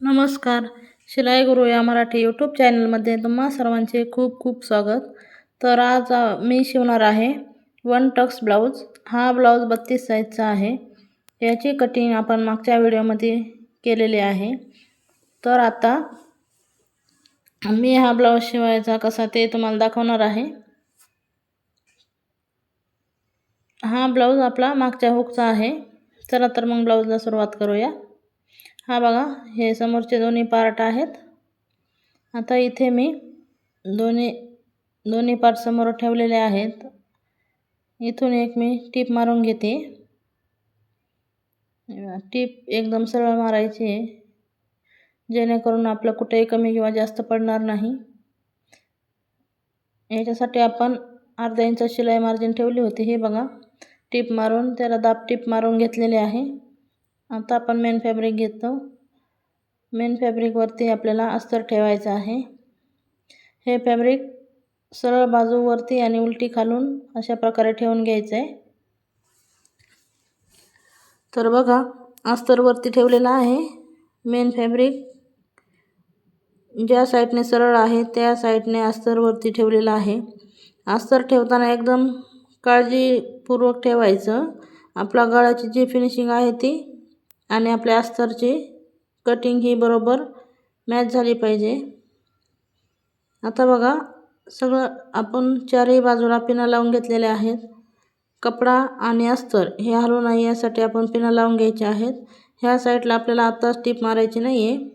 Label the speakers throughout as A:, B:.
A: नमस्कार. शिलाई गुरु या मराठी यूट्यूब चॅनलमध्ये तुम्हा सर्वांचे खूप खूप स्वागत. तर आज मी शिवणार आहे वन टक्स ब्लाऊज. हा ब्लाऊज बत्तीस साईजचा आहे. याची कटिंग आपण मागच्या व्हिडिओमध्ये केलेली आहे. तर आता मी हा ब्लाऊज शिवायचा कसा ते तुम्हाला दाखवणार आहे. हा ब्लाऊज आपला मागच्या हुकचा आहे. चला तर मग ब्लाऊजला सुरुवात करूया. हा बघा हे समोरचे दोन्ही पार्ट आहेत. आता इथे मी दोन्ही दोन्ही पार्ट समोर ठेवलेले आहेत. इथून एक मी टीप मारून घेते. टीप एकदम सरळ मारायची आहे. जेणेकरून आपलं कुठेही कमी किंवा जास्त पडणार नाही. याच्यासाठी आपण अर्धा इंच शिलाई मार्जिन ठेवली होती हे बघा. टीप मारून त्याला दाब टीप मारून घेतलेले आहे. आता आपण मेन फॅब्रिक घेतो. मेन फॅब्रिकवरती आपल्याला अस्तर ठेवायचं आहे. हे फॅब्रिक सरळ बाजूवरती आणि उलटी खालून अशा प्रकारे ठेवून घ्यायचं आहे तर बघा अस्तरवरती ठेवलेला आहे. मेन फॅब्रिक ज्या साईडने सरळ आहे त्या साईडने अस्तरवरती ठेवलेलं आहे. अस्तर ठेवताना एकदम काळजीपूर्वक ठेवायचं. आपला गळाची जी फिनिशिंग आहे ती आणि आपल्या अस्तरची कटिंग ही बरोबर मॅच झाली पाहिजे. आता बघा सगळं आपण चारही बाजूला पिना लावून घेतलेल्या आहेत. कपडा आणि अस्तर हे हलू नाही यासाठी आपण पिना लावून घ्यायचे आहेत. ह्या साईडला आपल्याला आत्ताच टीप मारायची नाही आहे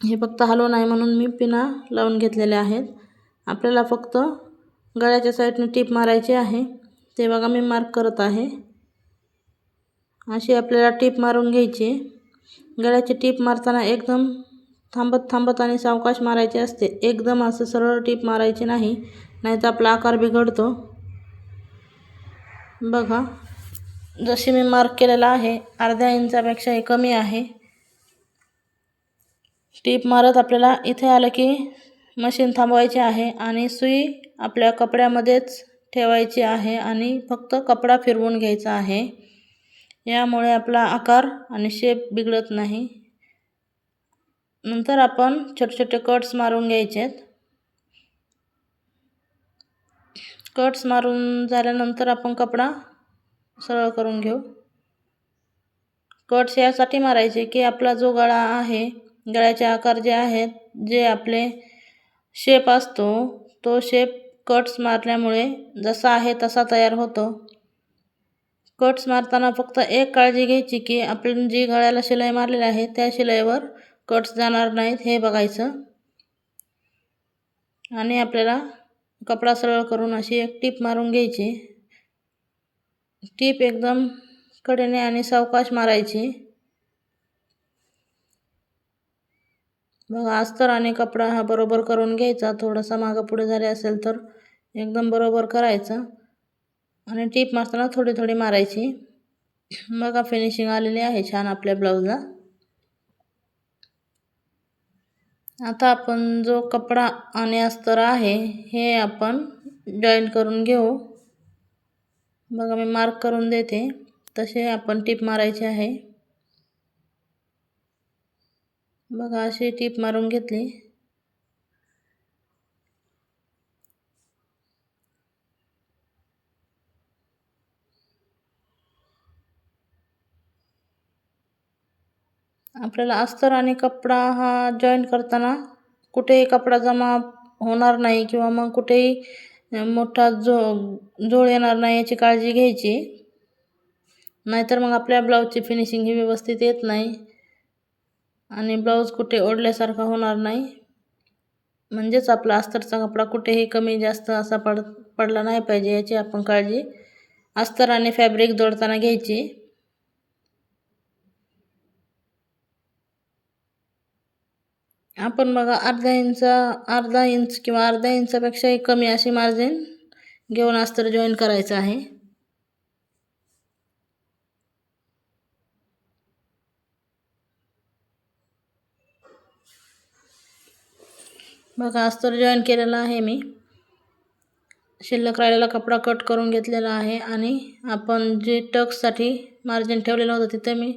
A: हे फक्त हलू नाही म्हणून मी पिना लावून घेतलेल्या आहेत. आपल्याला फक्त गळ्याच्या साईडने टीप मारायची आहे. ते बघा मी मार्क करत आहे. अशी आपल्याला टीप मारून घ्यायची. गळ्याची टीप मारताना एकदम थांबत थांबत आणि सावकाश मारायचे असते. एकदम असं सरळ टीप मारायची नाही नाहीतर आपला आकार बिघडतो. बघा जशी मी मार्क केलेला आहे अर्ध्या इंचापेक्षा हे कमी आहे. टीप मारत आपल्याला इथे आलं की मशीन थांबवायची आहे आणि सुई आपल्या कपड्यामध्येच ठेवायची आहे आणि फक्त कपडा फिरवून घ्यायचा आहे. यामुळे आपला आकार आणि शेप बिघडत नाही. नंतर आपण छोटे छोटे कट्स मारून घ्यायचे आहेत कट्स मारून झाल्यानंतर आपण कपडा सरळ करून घेऊ. कट्स यासाठी मारायचे की आपला जो गळा आहे गळ्याचे आकार जे आहेत जे आपले शेप असतो तो शेप कट्स मारल्यामुळे जसा आहे तसा तयार होतो. कट्स मारताना फक्त एक काळजी घ्यायची की आपण जी गळ्याला शिलाई मारलेली आहे त्या शिलाईवर कट्स जाणार नाहीत हे बघायचं. आणि आपल्याला कपडा सरळ करून अशी एक टीप मारून घ्यायची. टीप एकदम कडेने आणि सावकाश मारायची. बघा अस्तर आणि कपडा हा बरोबर करून घ्यायचा. थोडासा मागं पुढे झाले असेल तर एकदम बरोबर करायचं. आणि टीप मारताना थोडी थोडी मारायची. बघा फिनिशिंग आलेली आहे छान आपल्या ब्लाऊजला आता आपण जो कपडा आणि अस्तर आहे हे आपण जॉईन करून घेऊ. बघा मी मार्क करून देते. तसे आपण टीप मारायची आहे. बघा अशी टीप मारून घेतली. आपल्याला अस्तर आणि कपडा हा जॉईन करताना कुठेही कपडा जमा होणार नाही किंवा मग कुठेही मोठा जो जोळ येणार नाही याची काळजी घ्यायची. नाहीतर मग आपल्या ब्लाऊजची फिनिशिंग ही व्यवस्थित येत नाही. आणि ब्लाऊज कुठे ओढल्यासारखा होणार नाही. म्हणजेच आपला अस्तरचा कपडा कुठेही कमी जास्त असा पड पडला नाही पाहिजे याची आपण काळजी. अस्तर आणि फॅब्रिक जोडताना घ्यायची. आपण बघा अर्धा इंच अर्धा इंच किंवा अर्धा इंचापेक्षाही कमी अशी मार्जिन घेऊन अस्तर जॉईन करायचं आहे. बघा अस्तर जॉईन केलेला आहे मी. शिल्लक राहिलेला कपडा कट करून घेतलेला आहे आणि आपण जे टक्ससाठी मार्जिन ठेवलेलं होतं तिथे मी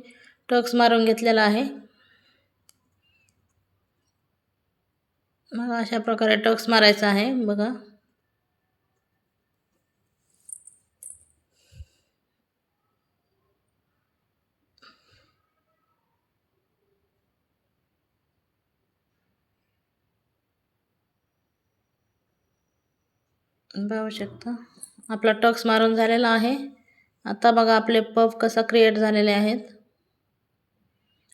A: टक्स मारून घेतलेला आहे. मग अशा प्रकारे टक्स मारायचा आहे बघा. पाहू शकता आपला टक्स मारून झालेला आहे. आता बघा आपले पफ कसा क्रिएट झालेले आहेत.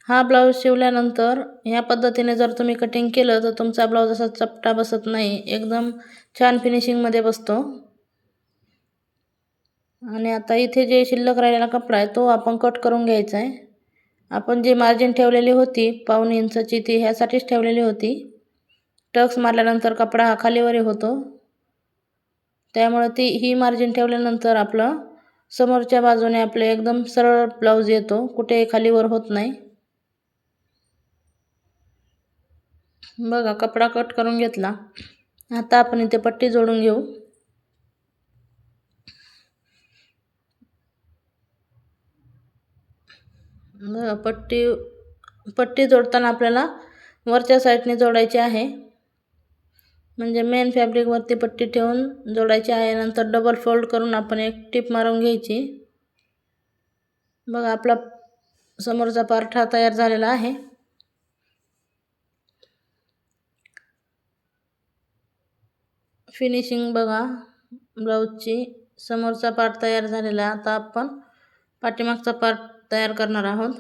A: हा ब्लाऊज शिवल्यानंतर ह्या पद्धतीने जर तुम्ही कटिंग केलं तर तुमचा ब्लाऊज असा चपटा बसत नाही. एकदम छान फिनिशिंगमध्ये बसतो. आणि आता इथे जे शिल्लक राहिलेला कपडा आहे तो आपण कट करून घ्यायचा आहे आपण जी मार्जिन ठेवलेली होती पाऊन इंचाची ती ह्यासाठीच ठेवलेली होती. टक्स मारल्यानंतर कपडा हा खालीवरी होतो. त्यामुळे ती ही मार्जिन ठेवल्यानंतर आपलं समोरच्या बाजूने आपले एकदम सरळ ब्लाऊज येतो. कुठे खालीवर होत नाही. बघा कपडा कट करून घेतला. आता आपण इथे पट्टी जोडून घेऊ. बघा पट्टी पट्टी जोडताना आपल्याला वरच्या साईडने जोडायची आहे. म्हणजे मेन फॅब्रिकवरती पट्टी ठेवून जोडायची आहे. नंतर डबल फोल्ड करून आपण एक टिप मारून घ्यायची. बघा आपला समोरचा पार्ट हा तयार झालेला आहे. फिनिशिंग बघा. ब्लाऊजची. समोरचा पार्ट तयार झालेला आता आपण पाठीमागचा पार्ट तयार करणार आहोत.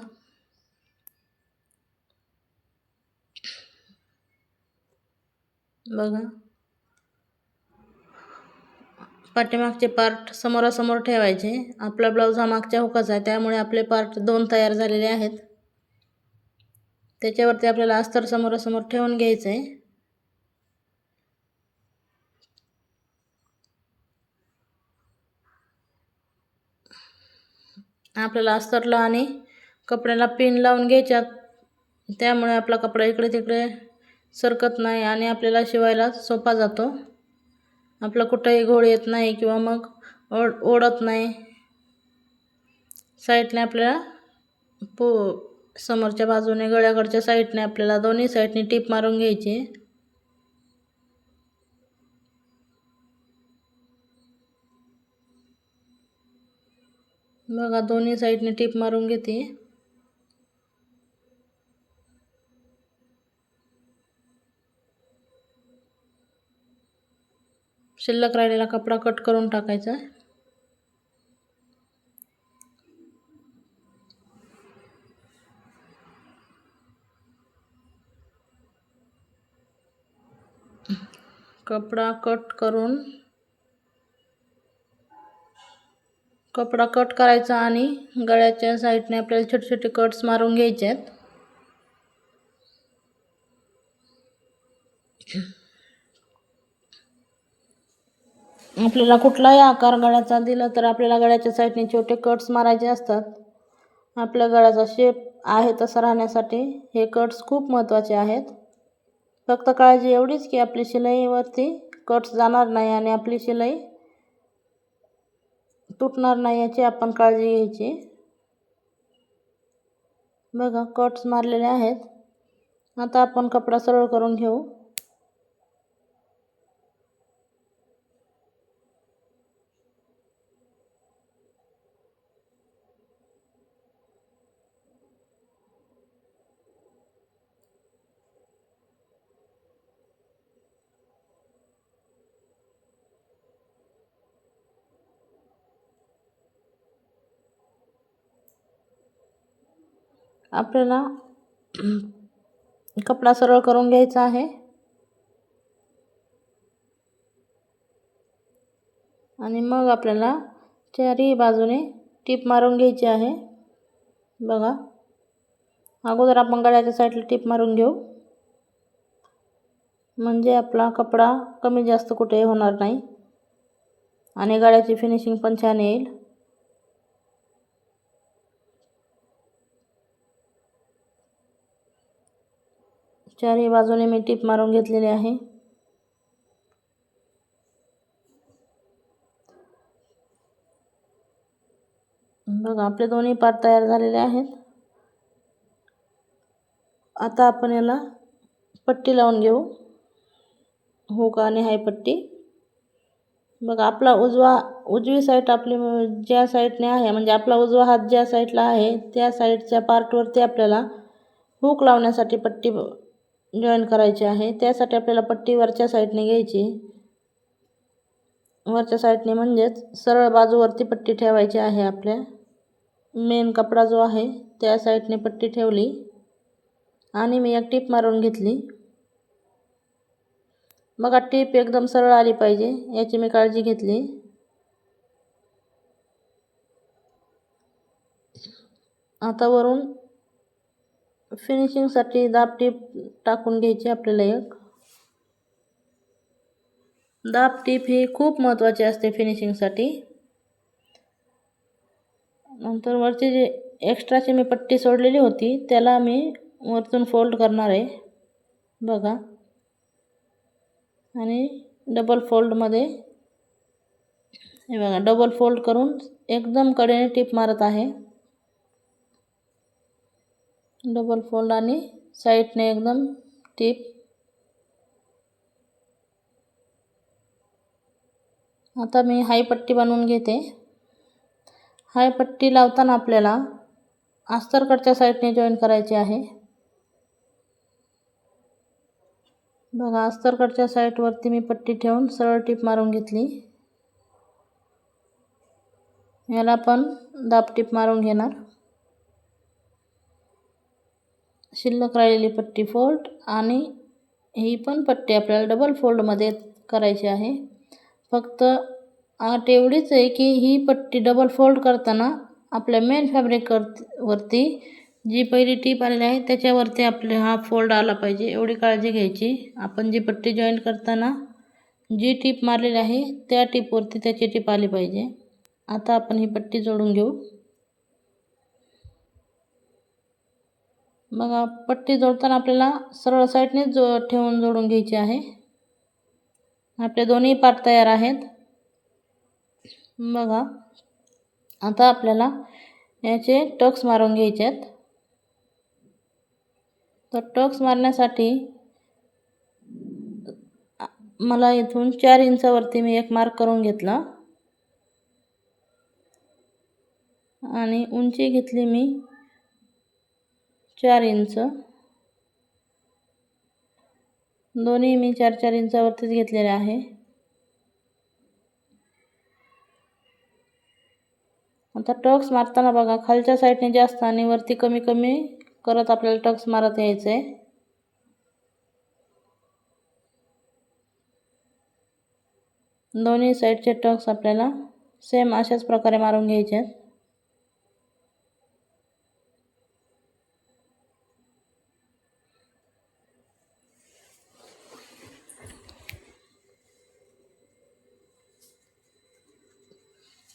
A: बघा. पाठीमागचे पार्ट समोरासमोर ठेवायचे. आपला ब्लाऊज हा मागच्या हुकाचा आहे. त्यामुळे आपले पार्ट दोन तयार झालेले आहेत. त्याच्यावरती आपल्याला अस्तर समोरासमोर ठेवून घ्यायचं आहे आपल्याला अस्तरला आणि कपड्याला पिन लावून घ्यायच्यात. त्यामुळे आपला कपडा इकडे तिकडे सरकत नाही आणि आपल्याला शिवायला सोपा जातो. आपलं कुठंही घोळ येत नाही किंवा मग ओढ ओढत नाही. साईडने आपल्याला पो समोरच्या बाजूने गळ्याकडच्या साईडने आपल्याला दोन्ही साईडने टीप मारून घ्यायची. बघा दोन्ही साईडने टीप मारून घेते. शिल्लक राहिलेला कपडा कट करून टाकायचा. कपडा कट करून कपडा कट करायचा आणि गळ्याच्या साईडने आपल्याला छोटे छोटे कट्स मारून घ्यायचे आहेत आपल्याला कुठलाही आकार गळ्याचा दिला तर आपल्याला गळ्याच्या साईडने छोटे कट्स मारायचे असतात. आपल्या गळ्याचा शेप आहे तसा राहण्यासाठी हे कट्स खूप महत्त्वाचे आहेत. फक्त काळजी एवढीच की आपली शिलाईवरती कट्स जाणार नाही आणि आपली शिलाई तुटणार नाही याची आपण काळजी घ्यायची. बघा कट्स मारलेले आहेत. आता आपण कपडा सरळ करून घेऊ. आपल्याला कपडा सरळ करून घ्यायचा आहे. आणि मग आपल्याला चारही बाजूने टीप मारून घ्यायची आहे. बघा अगोदर आपण गळ्याच्या साईडला टीप मारून घेऊ. म्हणजे आपला कपडा कमी जास्त कुठे होणार नाही. आणि गळ्याची फिनिशिंग पण छान येईल. चारही बाजूने मी टीप मारून घेतलेली आहे. बघा आपले दोन्ही पार्ट तयार झालेले आहेत. आता आपण याला पट्टी लावून घेऊ. हो हुक आणि हाय पट्टी. बघा आपला उजवा उजवी साईड आपली ज्या साईडने आहे म्हणजे आपला उजवा हात ज्या साईडला आहे त्या साईडच्या पार्टवरती आपल्याला हुक लावण्यासाठी पट्टी जॉईन करायची आहे. त्यासाठी आपल्याला पट्टी वरच्या साईडने घ्यायची. वरच्या साईडने म्हणजेच सरळ बाजूवरती पट्टी ठेवायची आहे आपल्या. मेन कपडा जो आहे त्या साईडने पट्टी ठेवली. आणि मी एक टीप मारून घेतली. बघा टीप एकदम सरळ आली पाहिजे याची मी काळजी घेतली. आता वरून फिनिशिंगसाठी दाब टीप टाकून घ्यायची आपल्याला एक. दाब टीप ही खूप महत्त्वाची असते फिनिशिंगसाठी नंतर वरची जी एक्स्ट्राची मी पट्टी सोडलेली होती त्याला मी वरतून फोल्ड करणार आहे. बघा. आणि डबल फोल्डमध्ये हे बघा डबल फोल्ड करून एकदम कडेने टीप मारत आहे. डबल फोल्ड आणि साईडने एकदम टीप आता मी हाय पट्टी बनवून घेते. हाय पट्टी लावताना आपल्याला अस्तरकडच्या साईडने जॉईन करायची आहे. बघा अस्तरकडच्या साईडवरती मी पट्टी ठेवून सरळ टीप मारून घेतली. याला पण दाब टीप मारून घेणार. शिल्लक राहिलेली पट्टी फोल्ड आणि ही पण पट्टी आपल्याला डबल फोल्डमध्ये करायची आहे. फक्त आठ एवढीच आहे की ही पट्टी डबल फोल्ड करताना आपल्या मेन फॅब्रिक वरती जी पहिली टीप आलेली आहे त्याच्यावरती आपले हा फोल्ड आला पाहिजे. एवढी काळजी घ्यायची. आपण जी पट्टी जॉईन करताना जी टीप मारलेली आहे त्या टीपवरती त्याची टीप आली पाहिजे. आता आपण ही पट्टी जोडून घेऊ. बघा पट्टी जोडताना आपल्याला सरळ साईडनेच जो ठेवून जोडून घ्यायची आहे. आपले दोन्ही पार्ट तयार आहेत. बघा आता आपल्याला याचे टक्स मारून घ्यायचे आहेत. तर टक्स मारण्यासाठी मला इथून चार इंचावरती मी एक मार्क करून घेतला. आणि उंची घेतली मी चार इंच. दोन्ही मी चार चार इंचावरतीच घेतलेले आहे. आता टक्स मारताना बघा खालच्या साईडने जास्त आणि वरती कमी कमी करत आपल्याला टक्स मारत यायचं आहे दोन्ही साईडचे टक्स आपल्याला सेम अशाच प्रकारे मारून घ्यायचे आहेत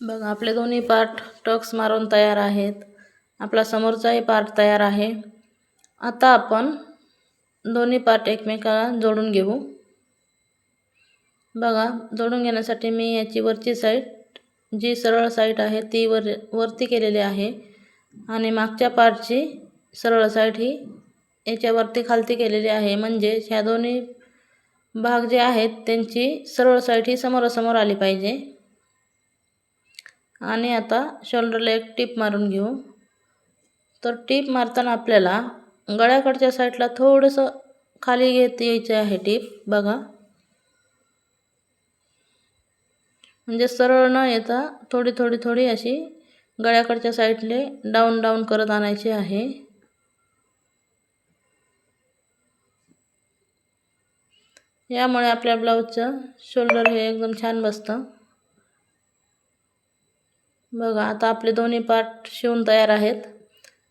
A: बघा आपले दोन्ही पार्ट टक्स मारून तयार आहेत. आपला समोरचाही पार्ट तयार आहे. आता आपण दोन्ही पार्ट एकमेकाला जोडून घेऊ. बघा जोडून घेण्यासाठी मी याची वरची साईड जी सरळ साईड आहे ती वर वरती केलेली आहे. आणि मागच्या पार्टची सरळ साईड ही याच्यावरती खालती केलेली आहे. म्हणजे ह्या दोन्ही भाग जे आहेत त्यांची सरळ साईड ही समोरासमोर आली पाहिजे. आणि आता शोल्डरला एक टीप मारून घेऊ. तर टीप मारताना आपल्याला गळ्याकडच्या साईडला थोडंसं खाली घेत यायचं आहे टीप बघा. म्हणजे सरळ न येता थोडी थोडी थोडी अशी गळ्याकडच्या साईडले डाऊन डाऊन करत आणायची आहे. यामुळे आपल्या ब्लाऊजचं शोल्डर हे एकदम छान बसतं. बघा आता आपले दोन्ही पार्ट शिवून तयार आहेत.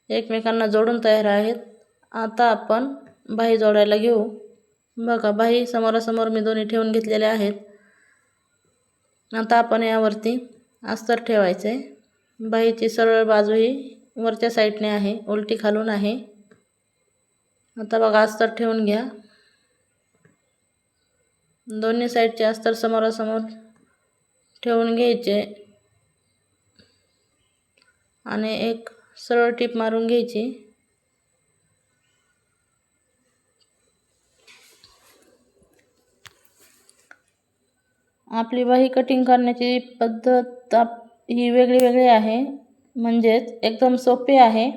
A: एकमेकांना जोडून तयार आहेत. आता आपण बाही जोडायला घेऊ. बघा बाही समोरासमोर मी दोन्ही ठेवून घेतलेले आहेत. आता आपण यावरती अस्तर ठेवायचे बाहीची सरळ बाजू ही वरच्या साईडने आहे उलटी खालून आहे. आता बघा अस्तर ठेवून घ्या. दोन्ही साईडचे अस्तर समोरासमोर ठेवून घ्यायचे. आणि एक सरळ टीप मारून घ्यायची. आपली बाही कटिंग करण्याची पद्धत आप ही वेगळी वेगळी आहे. म्हणजेच एकदम सोपी आहे.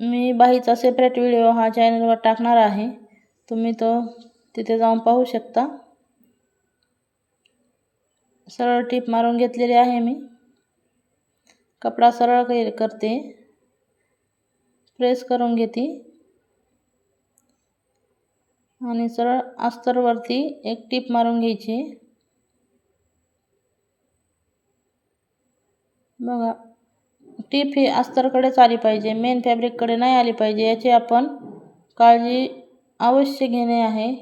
A: मी बाहीचा सेपरेट व्हिडिओ हा चॅनलवर टाकणार आहे. तुम्ही तो तिथे जाऊन पाहू शकता. सरळ टीप मारून घेतलेली आहे मी. कपडा सरळ कै- करते. प्रेस करून घेते. आणि सरळ अस्तरवरती एक टीप मारून घ्यायची. बघा टीप ही अस्तरकडेच आली पाहिजे. मेन फॅब्रिककडे नाही आली पाहिजे. याची आपण काळजी अवश्य घेणे आहे.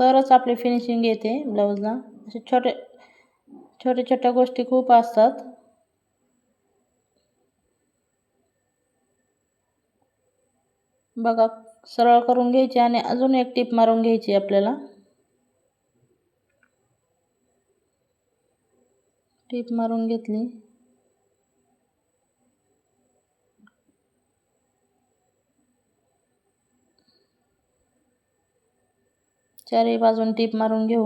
A: तरच आपली फिनिशिंग येते ब्लाऊजला असे छोटे छोट्या छोट्या गोष्टी खूप असतात. बघा सरळ करून घ्यायची आणि अजून एक टीप मारून घ्यायची आपल्याला. टीप मारून घेतली. चारही बाजून टीप मारून घे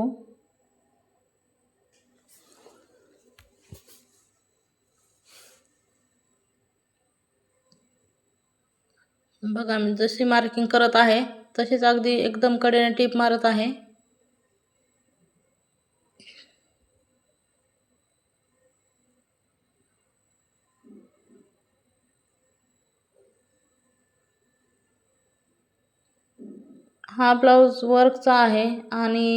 A: जशी मार्किंग करते है तसेच अगदी एकदम कडेने टीप मारत आहे. हा ब्लाऊज वर्कचा आहे आणि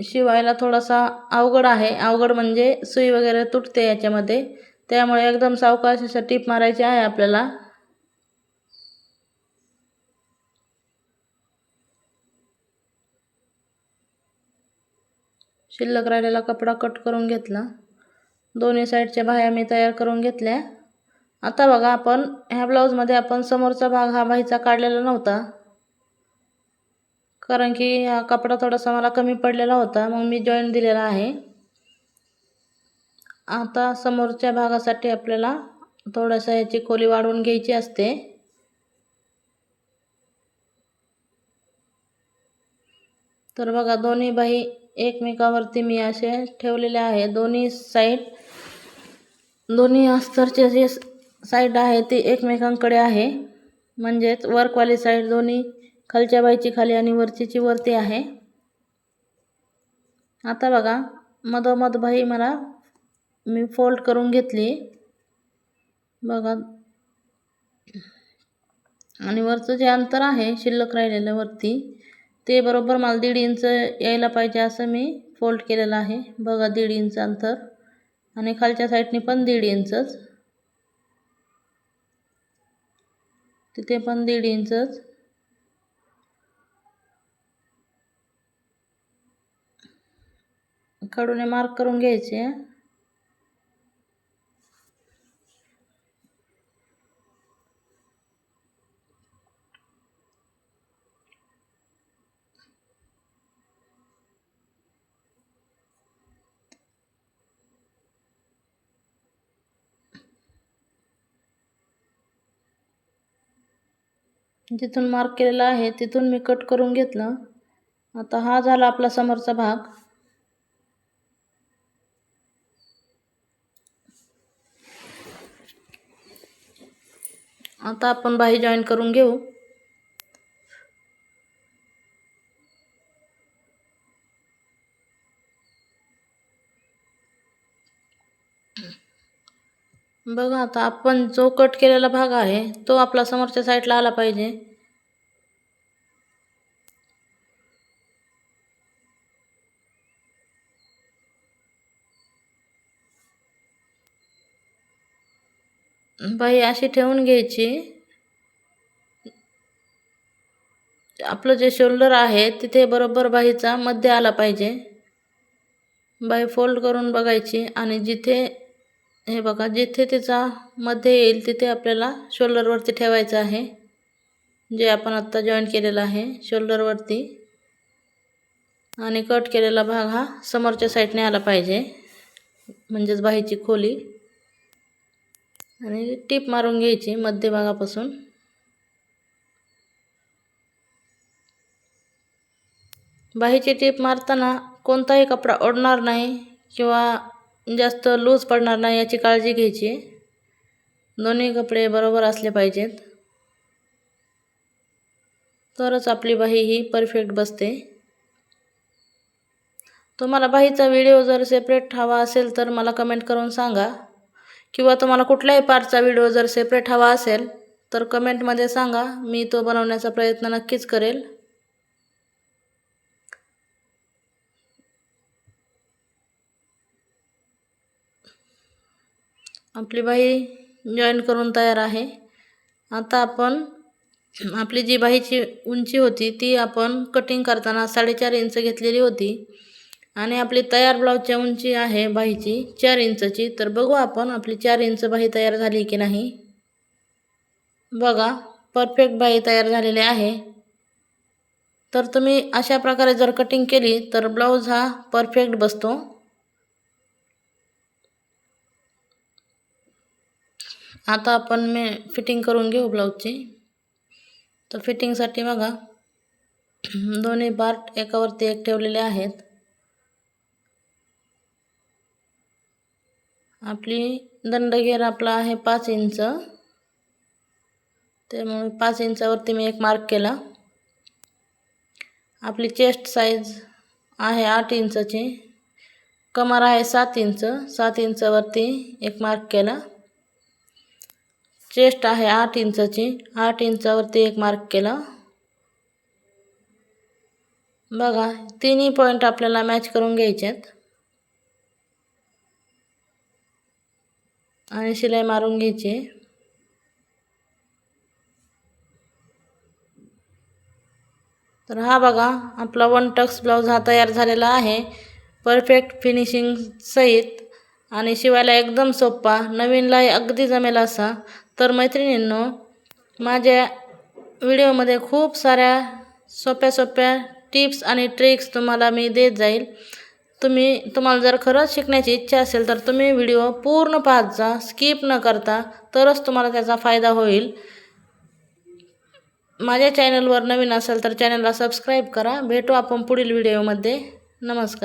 A: शिवायला थोडासा अवघड आहे. अवघड म्हणजे सुई वगैरे तुटते याच्यामध्ये. त्यामुळे एकदम सावकाश असं टीप मारायची आहे आपल्याला. शिल्लक राहिलेला कपडा कट करून घेतला. दोन्ही साईडच्या बाह्या मी तयार करून घेतल्या. आता बघा आपण ह्या ब्लाऊजमध्ये आपण समोरचा भाग हा बाहीचा काढलेला नव्हता. कारण की हा कपडा थोडासा मला कमी पडलेला होता मग मी जॉईंट दिलेला आहे. आता समोरच्या भागासाठी आपल्याला थोडंसं ह्याची खोली वाढवून घ्यायची असते. तर बघा दोन्ही बाही एकमेकावरती मी असे ठेवलेले आहे दोन्ही साईड दोन्ही अस्तरचे जे साईड आहे ती एकमेकांकडे आहे. म्हणजेच वर्कवाली साईड दोन्ही खालच्या बाईची खाली आणि वरचीची वरती आहे. आता बघा मधोमध बाई मला मी फोल्ड करून घेतली. बघा. आणि वरचं जे अंतर आहे शिल्लक राहिलेलं वरती ते बरोबर मला दीड इंच यायला पाहिजे असं मी फोल्ड केलेलं आहे. बघा दीड इंच अंतर. आणि खालच्या साईडने पण दीड इंचच. तिथे पण दीड इंचच. कडूने मार्क करून घ्यायचे. जिथून मार्क केलेला आहे तिथून मी कट करून घेतलं. आता हा झाला आपला समोरचा भाग. आता आपण बाही जॉईन करून घेऊ. बघा आता आपण जो कट केलेला भाग आहे तो आपला समोरच्या साईडला आला पाहिजे. बाई अशी ठेवून घ्यायची. आपलं जे शोल्डर आहे तिथे बरोबर बाईचा मध्य आला पाहिजे. बाई फोल्ड करून बघायची आणि जिथे हे बघा जिथे तिचा मध्य येईल तिथे आपल्याला शोल्डरवरती ठेवायचं आहे. जे आपण आत्ता जॉईन केलेलं आहे शोल्डरवरती आणि कट केलेला भाग हा समोरच्या साईडने आला पाहिजे. म्हणजेच बाहीची खोली. आणि टीप मारून घ्यायची मध्यभागापासून बाहीची टीप मारताना कोणताही कपडा ओढणार नाही किंवा जास्त लूज पडणार नाही याची काळजी घ्यायची. दोन्ही कपडे बरोबर असले पाहिजेत. तरच आपली बाही ही परफेक्ट बसते. तुम्हाला बाहीचा व्हिडिओ जर सेपरेट हवा असेल तर मला कमेंट करून सांगा. किंवा तुम्हाला कुठल्याही पार्टचा व्हिडिओ जर सेपरेट हवा असेल तर कमेंटमध्ये सांगा. मी तो बनवण्याचा प्रयत्न नक्कीच करेल. आपली बाही जॉईन करून तयार आहे. आता आपण आपली जी बाहीची उंची होती ती आपण कटिंग करताना साडेचार इंच घेतलेली होती. आणि आपली तयार ब्लाऊजच्या उंची आहे बाहीची चार इंचची. तर बघू आपण आपली चार इंच बाही तयार झाली की नाही. बघा परफेक्ट बाही तयार झालेली आहे. तर तुम्ही अशा प्रकारे जर कटिंग केली तर ब्लाऊज हा परफेक्ट बसतो. आता आपण मी फिटिंग करून घेऊ ब्लाऊजची. तर फिटिंगसाठी बघा दोन्ही पार्ट एकावरती एक ठेवलेले आहेत. आपली दंडगेर आपला आहे पाच इंच. त्यामुळे पाच इंचावरती मी एक मार्क केला. आपली चेस्ट साईज आहे आठ इंचची. कमर आहे सात इंच. सात इंचावरती एक मार्क केला. चेस्ट आहे आठ इंचाची. आठ इंचावरती एक मार्क केला. बघा तिन्ही पॉईंट आपल्याला मॅच करून घ्यायचे आहेत आणि शिलाई मारून घ्यायची. तर हा बघा आपला वन टक्स ब्लाऊज हा तयार झालेला आहे. परफेक्ट फिनिशिंग सहित. आणि शिवायला एकदम सोपा नवीनलाही अगदी जमेल असा. तर मैत्रिणींनो माझ्या व्हिडिओमध्ये खूप साऱ्या सोप्या सोप्या टिप्स आणि ट्रिक्स तुम्हाला मी देत जाईल. तुम्ही तुम्हाला जर खरंच शिकण्याची इच्छा असेल तर तुम्ही व्हिडिओ पूर्ण पाहत जा स्किप न करता तरच तुम्हाला त्याचा फायदा होईल. माझ्या चॅनलवर नवीन असेल तर चॅनलला सबस्क्राईब करा. भेटू आपण पुढील व्हिडिओमध्ये नमस्कार.